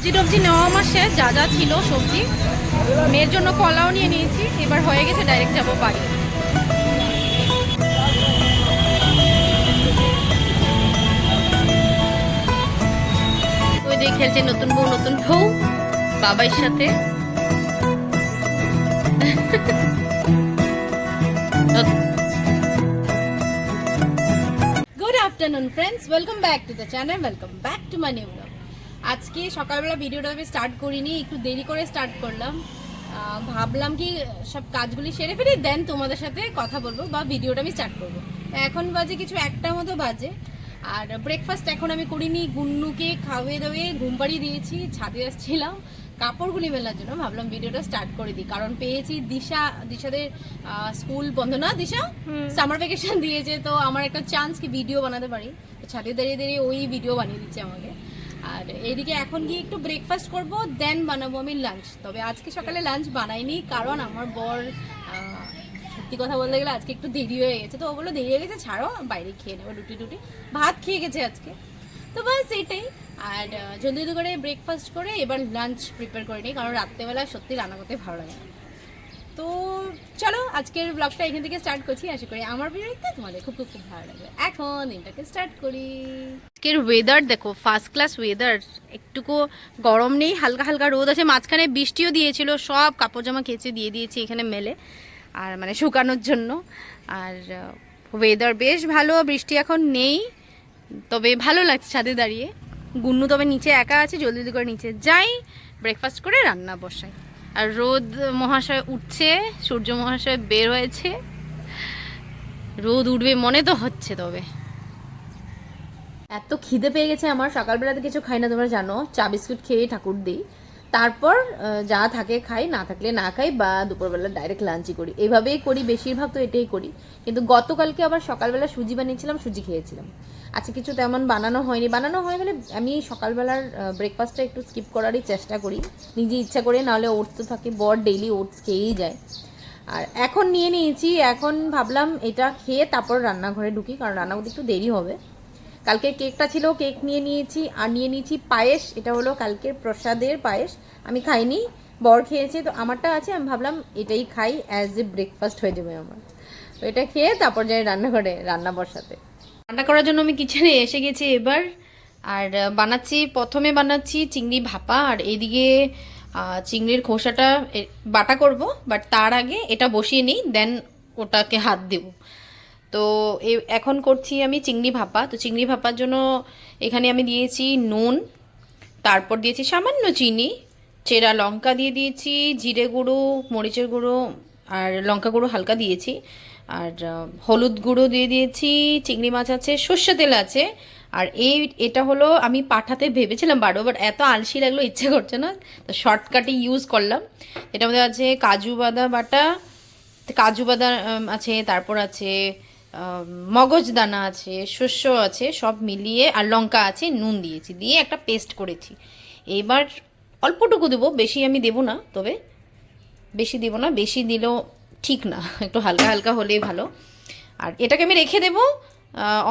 সবজি টবজি নেওয়া আমার শেষ, যা যা ছিল সবজি। মেয়ের জন্য কলাও নিয়ে নিয়েছি, এবার হয়ে গেছে ডাইরেক্ট যাব বাড়ি। খেলছে নতুন বউ নতুন বউ বাবার সাথে। Good afternoon friends welcome back to the channel welcome back to my new আজকে সকালবেলা ভিডিওটা আমি স্টার্ট করিনি একটু দেরি করে স্টার্ট করলাম। ভাবলাম কি সব কাজগুলি সেরে ফেলে দেন তোমাদের সাথে কথা বলব বা ভিডিওটা আমি স্টার্ট করব। তা এখন বাজে কিছু একটা মতো বাজে। আর ব্রেকফাস্ট এখন আমি করিনি গুন্নুকে খাওয়ে দাওয়ে ঘুম পাড়িয়ে দিয়েছি ছাদে আসছিলাম কাপড়গুলি মেলার জন্য ভাবলাম ভিডিওটা স্টার্ট করে দিই। কারণ পেয়েছি দিশা দিশাদের স্কুল বন্ধ না দিশা? সামার ভ্যাকেশন দিয়েছে তো আমার একটা চান্স কি ভিডিও বানাতে পারি। তো ছাদে দাঁড়িয়ে দাঁড়িয়ে ওই ভিডিও বানিয়ে দিচ্ছে আমাকে। আর এইদিকে এখন গিয়ে একটু ব্রেকফাস্ট করব দেন বানাবো আমি লাঞ্চ তবে আজকে সকালে লাঞ্চ বানাইনি, কারণ আমার বর সত্যি কথা বলতে গেলে আজকে একটু দেরি হয়ে গেছে। তো ও বলল, দেরি হয়ে গেছে, ছাড়ো, বাইরে খেয়ে নেব রুটি টুটি। ভাত খেয়ে গেছে আজকে। তো বাস এটাই। আর জলদি জলদি করে ব্রেকফাস্ট করে এবার লাঞ্চ প্রিপেয়ার করে নিই, কারণ রাত্রেবেলা সত্যি রান্না করতে ভালো লাগে না। তো চলো আজকের ব্লগটা এখান থেকে স্টার্ট করছি। আশা করি আমার ভিডিওতে তোমাদের খুব খুব খুব ভালো লাগবে। এখন দিনটাকে স্টার্ট করি। আজকের ওয়েদার দেখো ফার্স্ট ক্লাস ওয়েদার একটুকু গরম নেই, হালকা হালকা রোদ আছে। মাঝখানে বৃষ্টিও দিয়েছিল, সব কাপড় জামা কেচে দিয়ে দিয়েছি এখানে মেলে, আর মানে শুকানোর জন্য। আর ওয়েদার বেশ ভালো, বৃষ্টি এখন নেই, তবে ভালো লাগছে ছাদে দাঁড়িয়ে। গুন্নু তবে নিচে একা আছে, জলদি করে নিচে যাই ব্রেকফাস্ট করে রান্না বসাই। আর রোদ মহাশয় উঠছে, সূর্য মহাশয় বের হয়েছে। রোদ উঠবে মনে তো হচ্ছে তবে। এত খিদে পেয়ে গেছে আমার, সকালবেলাতে কিছু খাই না, তোমরা জানো, চা বিস্কুট খেয়ে ঠাকুর দিই। তারপর যা থাকে খাই, না থাকলে না খাই, বা দুপুরবেলা ডাইরেক্ট লাঞ্চই করি। এভাবেই করি, বেশিরভাগ তো এটাই করি। কিন্তু গতকালকে আবার সকালবেলা সুজি বানিয়েছিলাম, সুজি খেয়েছিলাম। আজকে কিছু তেমন বানানো হয়নি। বানানো হয় মানে আমি সকালবেলার ব্রেকফাস্টটা একটু স্কিপ করারই চেষ্টা করি। নিজে ইচ্ছা করে, নাহলে ওটস তো থাকে, বর ডেইলি ওটস খেয়েই যায়। আর এখন নিয়ে নিয়েছি, এখন ভাবলাম এটা খেয়ে তারপর রান্নাঘরে ঢুকি, কারণ রান্না করতে একটু দেরি হবে। কালকে কেকটা ছিল, কেক নিয়ে নিয়েছি, আর নিয়ে নিয়েছি পায়েস, এটা হলো কালকের প্রসাদের পায়েস। আমি খাইনি, বর খেয়েছে, তো আমারটা আছে, আমি ভাবলাম এটাই খাই অ্যাজ এ ব্রেকফাস্ট হয়ে যাবে আমার। তো এটা খেয়ে তারপর যাই রান্নাঘরে, রান্না বসাতে। রান্না করার জন্য আমি কিচেনে এসে গেছি এবার। আর বানাচ্ছি, প্রথমে বানাচ্ছি চিংড়ি ভাপা। আর এদিকে চিংড়ির খোসাটা বাটা করব বাট তার আগে এটা বসিয়ে নিই দেন ওটাকে হাত দেবো। তো এখন করছি আমি চিংড়ি ভাপা। তো চিংড়ি ভাপার জন্য এখানে আমি দিয়েছি নুন, তারপর দিয়েছি সামান্য চিনি, চেরা লঙ্কা দিয়ে দিয়েছি, জিরে গুঁড়ো, মরিচের গুঁড়ো, আর লঙ্কা গুঁড়ো হালকা দিয়েছি। আর হলুদ গুঁড়ো দিয়ে দিয়েছি, চিংড়ি মাছ আছে, সর্ষে তেল আছে। আর এই, এটা হলো আমি পাঠাতে ভেবেছিলাম বারো বাট এত আলসি লাগল, ইচ্ছে করছে না। তো শর্টকাটে ইউজ করলাম। এটার মধ্যে আছে কাজু বাদাম বাটা, কাজু বাদাম আছে, তারপর আছে মগজদানা আছে শস্য আছে, সব মিলিয়ে, আর লঙ্কা আছে, নুন দিয়েছি, দিয়ে একটা পেস্ট করেছি। এবার অল্পটুকু দেবো, বেশি আমি দেবো না, তবে বেশি দেবো না, বেশি দিলেও ঠিক না, একটু হালকা হালকা হলেই ভালো। আর এটাকে আমি রেখে দেবো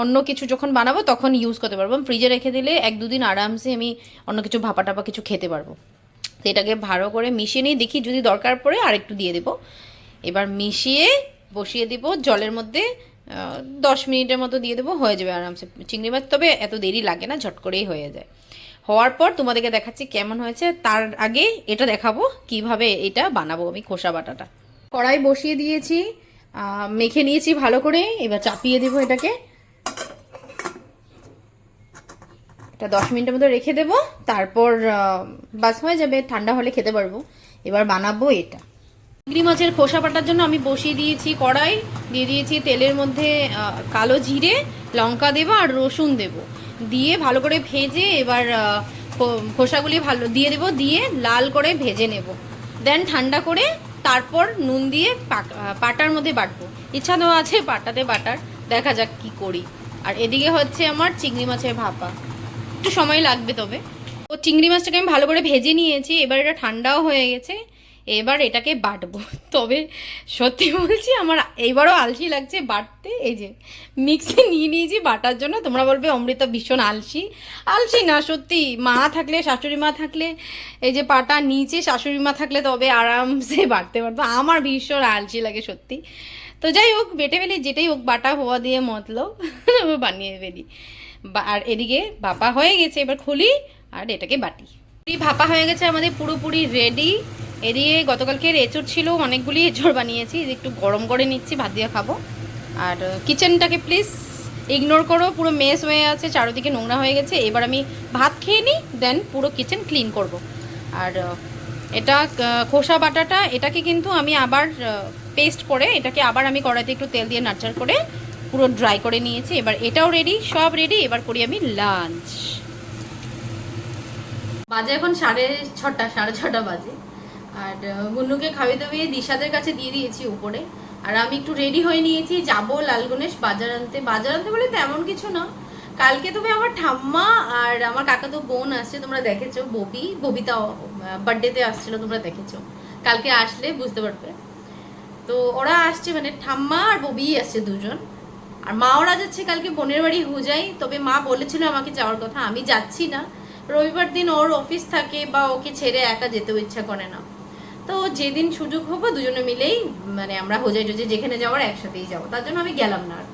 অন্য কিছু যখন বানাবো তখন ইউজ করতে পারব। ফ্রিজে রেখে দিলে এক দুদিন আরামসে আমি অন্য কিছু ভাপা টাপা কিছু খেতে পারব। তো এটাকে ভালো করে মিশিয়ে নিয়ে দেখি যদি দরকার পড়ে আরেকটু দিয়ে দেবো। এবার মিশিয়ে বসিয়ে দিব, জলের মধ্যে দশ মিনিটের মতো দিয়ে দেবো, হয়ে যাবে আরামসে। চিংড়ি মাছ তবে এত দেরি লাগে না, ঝট করেই হয়ে যায়। হওয়ার পর তোমাদেরকে দেখাচ্ছি কেমন হয়েছে, তার আগে এটা দেখাবো, কীভাবে এটা বানাবো আমি খোসা বাটাটা। কড়াই বসিয়ে দিয়েছি মেখে নিয়েছি ভালো করে, এবার চাপিয়ে দেবো এটাকে। এটা দশ মিনিটের মতো রেখে দেবো, তারপর বাস হয়ে যাবে, ঠান্ডা হলে খেতে পারব। এবার বানাবো এটা। চিংড়ি মাছের খোসা পাটার জন্য আমি বসিয়ে দিয়েছি কড়াই, দিয়ে দিয়েছি তেলের মধ্যে কালো জিরে, লঙ্কা দেবো আর রসুন দেবো। দিয়ে ভালো করে ভেজে এবার খোসাগুলি ভালো, দিয়ে দেবো, দিয়ে লাল করে ভেজে নেব। দেন ঠান্ডা করে তারপর নুন দিয়ে পাটার মধ্যে বাটবো। ইচ্ছা দেওয়া আছে পাটাতে বাটার, দেখা যাক কি করি। আর এদিকে হচ্ছে আমার চিংড়ি মাছের ভাপা। একটু সময় লাগবে তবে। ও চিংড়ি মাছটাকে আমি ভালো করে ভেজে নিয়েছি, এবার এটা ঠান্ডাও হয়ে গেছে। এবার এটাকে বাটবো। তবে সত্যি বলছি, আমার এইবারও আলসি লাগছে বাটতে। এই যে মিক্সি নিয়ে নিয়েছি বাটার জন্য। তোমরা বলবে, অমৃতা ভীষণ আলসি। আলসি না, সত্যি। মা থাকলে, শাশুড়ি মা থাকলে, এই যে পাটা নিচে শাশুড়ি মা থাকলে তবে আরামসে বাটতে পারতো আমার ভীষণ আলসি লাগে সত্যি। তো যাই হোক, বেটে ফেলি, যেটাই হোক, বাটা হওয়া দিয়ে মতলব বানিয়ে ফেলি। আর এদিকে বাপা হয়ে গেছে, এবার খুলি, আর এটাকে বাটি। ভাপা হয়ে গেছে আমাদের পুরোপুরি রেডি এদিকে গতকালকে এঁচড় ছিল, অনেকগুলি এঁচড় বানিয়েছি। একটু গরম করে নিচ্ছি, ভাত দিয়ে খাব। আর কিচেনটাকে প্লিজ ইগনোর করো, পুরো মেস হয়ে আছে, চারিদিকে নোংরা হয়ে গেছে। এবার আমি ভাত খেয়ে নিই দেন পুরো কিচেন ক্লিন করব। আর এটা খোসা বাটাটা, এটাকে কিন্তু আমি আবার পেস্ট করে, এটাকে আবার আমি কড়াইতে একটু তেল দিয়ে নাচার করে পুরো ড্রাই করে নিয়েছি। এবার এটাও রেডি সব রেডি এবার করি আমি লাঞ্চ বাজে এখন সাড়ে ছটা সাড়ে ছটা বাজে। আর আহ, গুন্নুকে খাওয়িয়ে দাওয়িয়ে দিশাদের কাছে দিয়ে দিয়েছি উপরে। আর আমি একটু রেডি হয়ে নিয়েছি যাব লালগণেশ বাজার আনতে। বাজার আনতে বলে তেমন কিছু না। কালকে তবে আমার ঠাম্মা আর আমার কাকা তো বোন আসছে তোমরা দেখেছ ববি ববিতা বার্থডেতে আসছিল তোমরা দেখেছ। কালকে আসলে বুঝতে পারবে। তো ওরা আসছে মানে ঠাম্মা আর ববি আসছে দুজন। আর মা ওরা যাচ্ছে কালকে বোনের বাড়ি হুজাই তবে মা বলেছিল আমাকে যাওয়ার কথা। আমি যাচ্ছি না। রবিবার দিন ওর অফিস থাকে বা ওকে ছেড়ে একা যেতেও ইচ্ছা করে না। তো যেদিন সুযোগ হব দুজনে মিলেই মানে আমরা হোজাই টোজে যেখানে যাওয়ার একসাথেই যাব। তার জন্য আমি গেলাম না আর।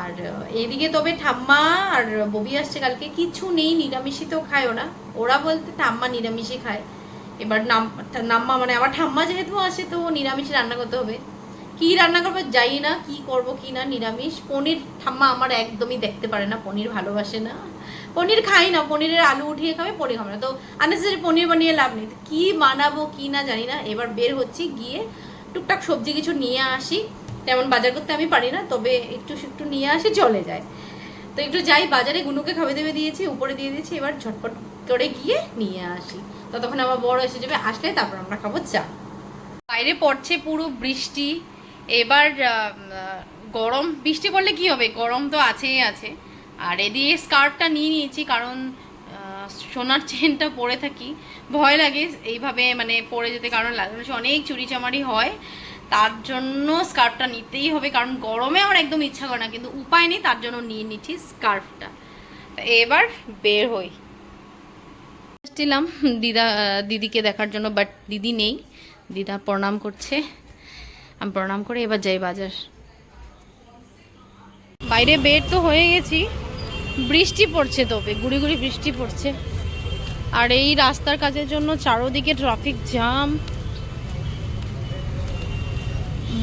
আর এইদিকে তবে ঠাম্মা আর ববি আসছে কালকে। কিছু নেই, নিরামিষই তো খায় ওরা ওরা বলতে ঠাম্মা নিরামিষই খায়। এবার নাম নাম্মা মানে আমার ঠাম্মা যেহেতু আসে, তো নিরামিষ রান্না করতে হবে। কি রান্না করব জানি না, কি করব কি না, নিরামিষ। পনির, ঠাম্মা আমার একদমই দেখতে পারে না, পনির ভালোবাসে না। পনির খাই না, পনিরের আলু উঠিয়ে খাবে, পনির খাবে না। তো আননেসেসারি পনির বানিয়ে লাভ নেই। কি বানাবো, কি না জানি না। এবার বের হচ্ছি, গিয়ে টুকটাক সবজি কিছু নিয়ে আসি। তেমন বাজার করতে আমি পারি না, তবে একটু একটু নিয়ে আসি, চলে যায়। তো একটু যাই, বাজারে গুনুকে খাবে দেবে দিয়েছি, উপরে দিয়ে দিয়েছি, এবার ঝটপট করে গিয়ে নিয়ে আসি। ততক্ষণ আমার বড় এসে যাবে, আসলে তারপর আমরা খাব চা। বাইরে পড়ছে পুরো বৃষ্টি, এবার গরম। বৃষ্টি পড়লে কি হবে? গরম তো আছেই আছে। আর এদিকে স্কার্ফটা নিয়ে নিয়েছি, কারণ সোনার চেনটা পরে থাকি। ভয় লাগে এইভাবে মানে পরে যেতে, কারণ লাগে অনেক চুরি চামারি হয়। তার জন্য স্কার্ফটা নিতেই হবে, কারণ গরমে আমার একদম ইচ্ছা করে না, কিন্তু উপায় নেই, তার জন্য নিয়ে নিচ্ছি স্কার্ফটা এবার বের হই। এসেছিলাম দিদা, দিদিকে দেখার জন্য বাট দিদি নেই। দিদা প্রণাম করছে। আমি প্রণাম করে এবার যাই বাজার। বাইরে বের তো হয়ে গেছি। বৃষ্টি পড়ছে তবে গুড়ি গুড়ি বৃষ্টি পড়ছে। আর এই রাস্তার কাজের জন্য চারোদিকে ট্রাফিক জ্যাম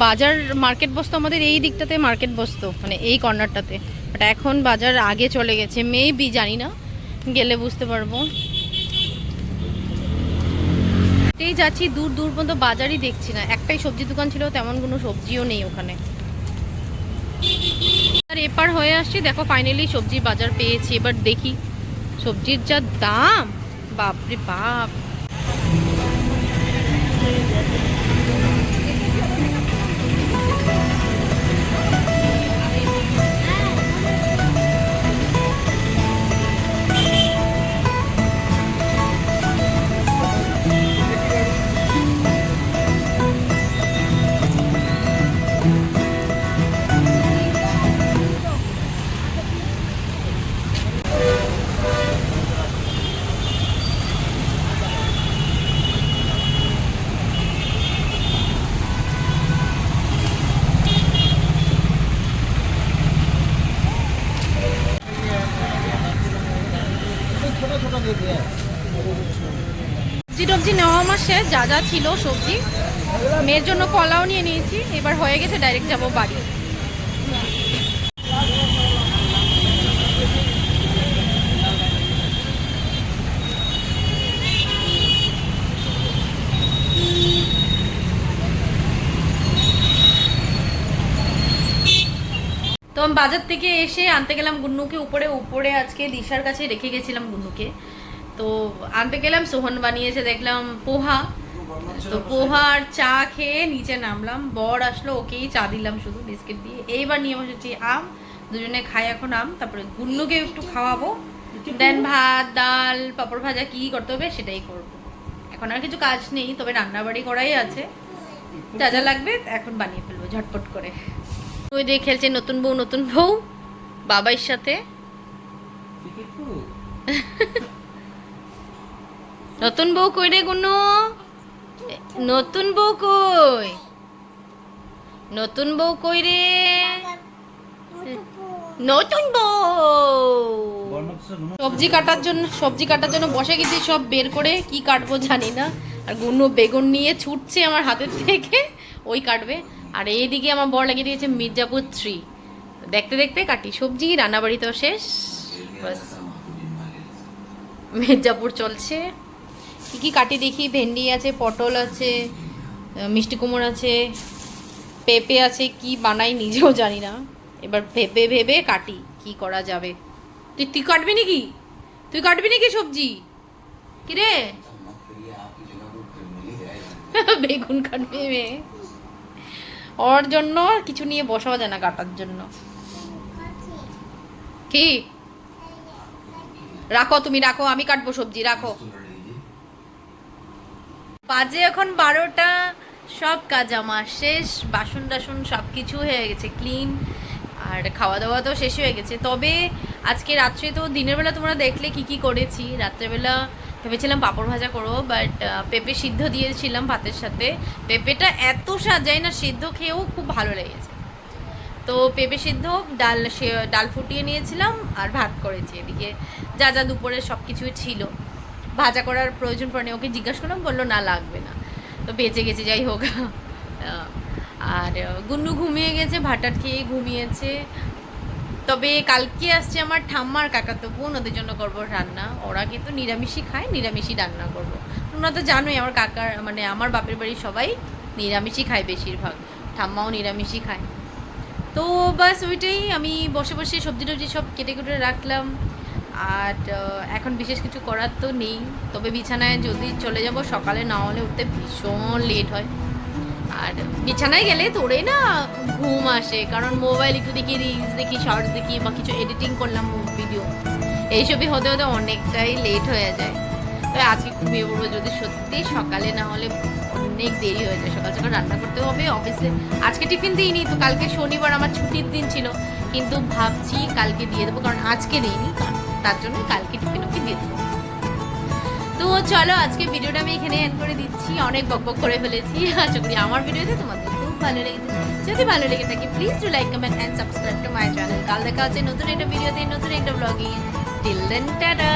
বাজার মার্কেট বসতো আমাদের এই দিকটাতে মার্কেট বসতো মানে এই কর্নারটাতে বাট এখন বাজার আগে চলে গেছে মেবি জানি না, গেলে বুঝতে পারব। এই যাচ্ছি, দূর দূর পর্যন্ত বাজারই দেখছি না। একটাই সবজি দোকান ছিল, তেমন কোনো সবজিও নেই ওখানে। আর এপার হয়ে আসছি, দেখো ফাইনালি সবজি বাজার পেয়েছি, এবার দেখি সবজির যা দাম, বাপরে বাপ। শেষ যা যা ছিল সবজি। মেয়ের জন্য কলাও নিয়ে নিয়েছি। এবার হয়ে গেছে ডাইরেক্ট যাব বাড়ি। তো বাজার থেকে এসে আনতে গেলাম গুন্নুকে। উপরে উপরে আজকে দিশার কাছে রেখে গেছিলাম গুন্নুকে। তো আনতে গেলাম সোহন বানিয়েছে দেখলাম পোহা। তো পোহা আর চা খেয়ে নিচে নামলাম বর আসলো ওকেই চা দিলাম শুধু বিস্কিট দিয়ে। এইবার নিয়ে বসেছি আম দুজনে খাই এখন আম তারপরে গুন্নুকে একটু খাওয়াবো। দেন ভাত ডাল পাপড় ভাজা কি করতে হবে সেটাই করব। এখন আর কিছু কাজ নেই তবে রান্না বাড়ি করাই আছে। যা যা লাগবে এখন বানিয়ে ফেলব ঝটপট করে। ওই দিয়ে খেলছে নতুন বউ নতুন বউ বাবার সাথে। নতুন বউ কই রে গুনু? নতুন বউ কই? নতুন বউ কই রে? নতুন বউ! সবজি কাটার জন্য, সবজি কাটার জন্য বসে গেছি, সব বের করে কি কাটবো জানি না। আর গুনো বেগুন নিয়ে ছুটছে আমার হাতের থেকে, ওই কাটবে। আর এইদিকে আমার বর লাগিয়ে দিয়েছে মির্জাপুর থ্রি দেখতে দেখতে কাটি, সবজি, রান্নাবাড়ি তো শেষ। বাস। মির্জাপুর চলছে। কি কি কাটি দেখি? ভেন্ডি আছে, পটল আছে মিষ্টি কুমড় আছে, পেঁপে আছে, কি বানাই নিজেও জানি না। এবার ভেবে ভেবে কাটি, কি করা যাবে। তুই তুই কাটবি নাকি? তুই কাটবি নাকি সবজি? কি রে বেগুন কাটবে মেয়ে। ওর জন্য কিছু নিয়ে বসাও যায় না কাটার জন্য। কি? রাখো, তুমি রাখো, আমি কাটবো সবজি, রাখো। বাজে এখন বারোটা, সব কাজ আমার শেষ, বাসন টাসন সব কিছু হয়ে গেছে ক্লিন আর খাওয়া দাওয়া তো শেষ হয়ে গেছে। তবে আজকে রাত্রে তো দিনের বেলা তোমরা দেখলে কি কি করেছি। রাত্রেবেলা ভেবেছিলাম পাঁপড় ভাজা করব বাট পেঁপে সিদ্ধ দিয়েছিলাম ভাতের সাথে। পেঁপেটা এত সাজাই না, সিদ্ধ খেয়েও খুব ভালো লেগেছে। তো পেঁপে সিদ্ধ, ডাল সে- ডাল ফুটিয়ে নিয়েছিলাম, আর ভাত করেছি এদিকে। যা যা দুপুরে সব কিছুই ছিল। ভাজা করার প্রয়োজন পড়েনি ওকে জিজ্ঞাসা করলাম, বলল, না, লাগবে না। তো বেঁচে গেছে, যাই হোক। আর গুন্নু ঘুমিয়ে গেছে, ভাটার খেয়ে ঘুমিয়েছে। তবে কালকে আসছে আমার ঠাম্মার কাকাতো বোন, ওদের জন্য করব রান্না। ওরা কিন্তু নিরামিষই খায়, নিরামিষই রান্না করব। তোমরা তো জানোই, আমার কাকার মানে আমার বাপের বাড়ির সবাই নিরামিষই খায় বেশিরভাগ। ঠাম্মাও নিরামিষই খায়। তো বাস ওইটাই, আমি বসে বসে সবজি টবজি সব কেটে কেটে রাখলাম। আর এখন বিশেষ কিছু করার তো নেই। তবে বিছানায় যদি চলে যাব, সকালে না হলে উঠতে ভীষণ লেট হয়। আর বিছানায় গেলে তোরে না ঘুম আসে, কারণ মোবাইল একটু দেখি রিলস দেখি শর্টস দেখি বা কিছু এডিটিং করলাম ভিডিও এইসবই হতে হতে অনেকটাই লেট হয়ে যায়। তবে আজকে ঘুমিয়ে পড়ব যদি সত্যি সকালে না হলে অনেক দেরি হয়ে যায়। সকাল সকাল রান্না করতে হবে অফিসে আজকে টিফিন দিইনি, তো কালকে শনিবার আমার ছুটির দিন ছিল। কিন্তু ভাবছি কালকে দিয়ে দেবো, কারণ আজকে দিইনি। তার জন্য কালকে টিফিন ওকে দিয়ে দেবো। তো চলো, আজকে ভিডিওটা আমি এখানে এন্ড করে দিচ্ছি। অনেক বক বক করে ফেলেছি। আশা করি আমার ভিডিওতে তোমাদের খুব ভালো লেগেছে। যদি ভালো লেগে থাকে please to like comment and subscribe to my channel কাল দেখা হচ্ছে নতুন একটা ভিডিওতে, নতুন একটা ব্লগিং টিল দেন টাটা